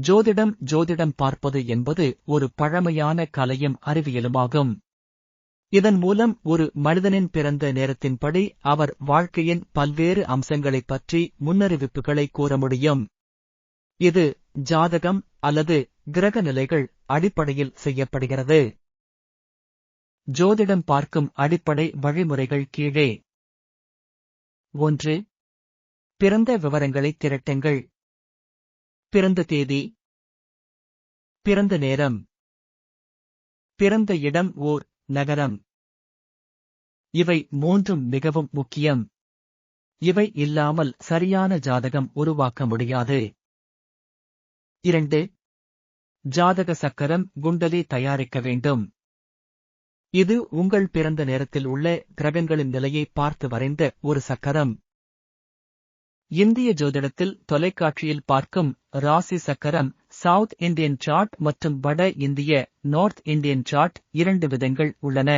ஜோதிடம் ஜோதிடம் பார்ப்பது என்பது ஒரு பழமையான கலையும் அறிவியலுமாகும். இதன் மூலம் ஒரு மனிதனின் பிறந்த நேரத்தின்படி அவர் வாழ்க்கையின் பல்வேறு அம்சங்களைப் பற்றி முன்னறிவிப்புகளை கூற முடியும். இது ஜாதகம் அல்லது கிரக நிலைகள் அடிப்படையில் செய்யப்படுகிறது. ஜோதிடம் பார்க்கும் அடிப்படை வழிமுறைகள் கீழே. ஒன்று. பிறந்த விவரங்களை திரட்டுங்கள். பிறந்த தேதி. பிறந்த நேரம். பிறந்த இடம் ஓர் நகரம். இவை மூன்றும் மிகவும் முக்கியம். இவை இல்லாமல் சரியான ஜாதகம் உருவாக்க முடியாது. இரண்டு ஜாதக சக்கரம் குண்டலி தயாரிக்க வேண்டும். இது உங்கள் பிறந்த நேரத்தில் உள்ள கிரகங்களின் நிலையை பார்த்து வரைந்த ஒரு சக்கரம். இந்திய ஜோதிடத்தில் தொலைக்காட்சியில் பார்க்கும் ராசி சக்கரம் சவுத் இந்தியன் சார்ட் மற்றும் வட இந்திய நார்த் இந்தியன் சார்ட் இரண்டு விதங்கள் உள்ளன.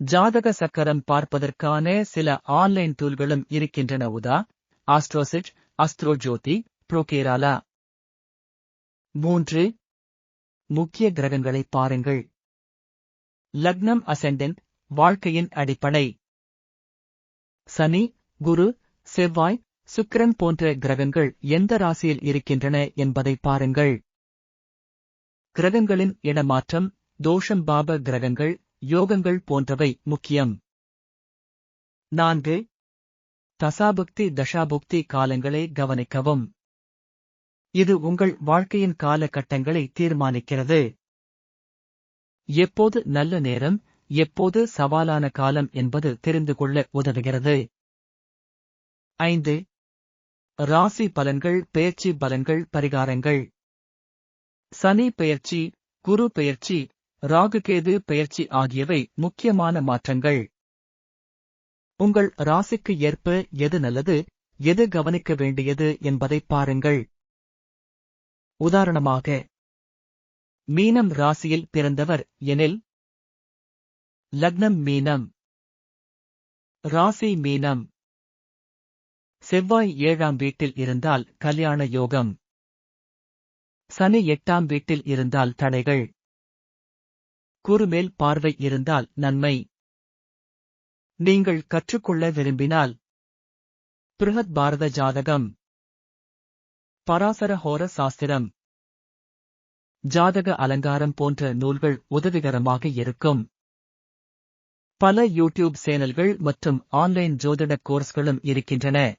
ஜாதக சக்கரம் பார்ப்பதற்கான சில ஆன்லைன் டூல்களும் இருக்கின்றன உதா ஆஸ்ட்ரோசிட் அஸ்ட்ரோஜோதி புரோகேராலா மூன்று முக்கிய கிரகங்களை பாருங்கள். லக்னம் அசெண்டன்ட் வாழ்க்கையின் அடிப்படை. சனி குரு செவ்வாய் சுக்கிரன் போன்ற கிரகங்கள் எந்த ராசியில் இருக்கின்றன என்பதை பாருங்கள். கிரகங்களின் இடமாற்றம் தோஷம் பாப கிரகங்கள் யோகங்கள் போன்றவை முக்கியம். நான்கு தசாபுக்தி தசாபுக்தி காலங்களை கவனிக்கவும். இது உங்கள் வாழ்க்கையின் காலகட்டங்களை தீர்மானிக்கிறது. எப்போது நல்ல நேரம் எப்போது சவாலான காலம் என்பது தெரிந்து கொள்ள உதவுகிறது. ஐந்து. ராசி பலன்கள் பெயர்ச்சி பலன்கள் பரிகாரங்கள். சனி பெயர்ச்சி குரு பெயர்ச்சி ராகுகேது பெயர்ச்சி ஆகியவை முக்கியமான மாற்றங்கள். உங்கள் ராசிக்கு ஏற்ப எது நல்லது எது கவனிக்க வேண்டியது என்பதை பாருங்கள். உதாரணமாக மீனம் ராசியில் பிறந்தவர் எனில் லக்னம் மீனம். ராசி மீனம். செவ்வாய் ஏழாம் வீட்டில் இருந்தால் கல்யாண யோகம். சனி எட்டாம் வீட்டில் இருந்தால் தடைகள். குறுமேல் பார்வை இருந்தால் நன்மை. நீங்கள் கற்றுக்கொள்ள விரும்பினால். பிருகத் பாரத ஜாதகம். பராசர ஹோர சாஸ்திரம். ஜாதக அலங்காரம் போன்ற நூல்கள் உதவிகரமாக இருக்கும். பல யூடியூப் சேனல்கள் மற்றும் ஆன்லைன் ஜோதிட கோர்ஸ்களும் இருக்கின்றன.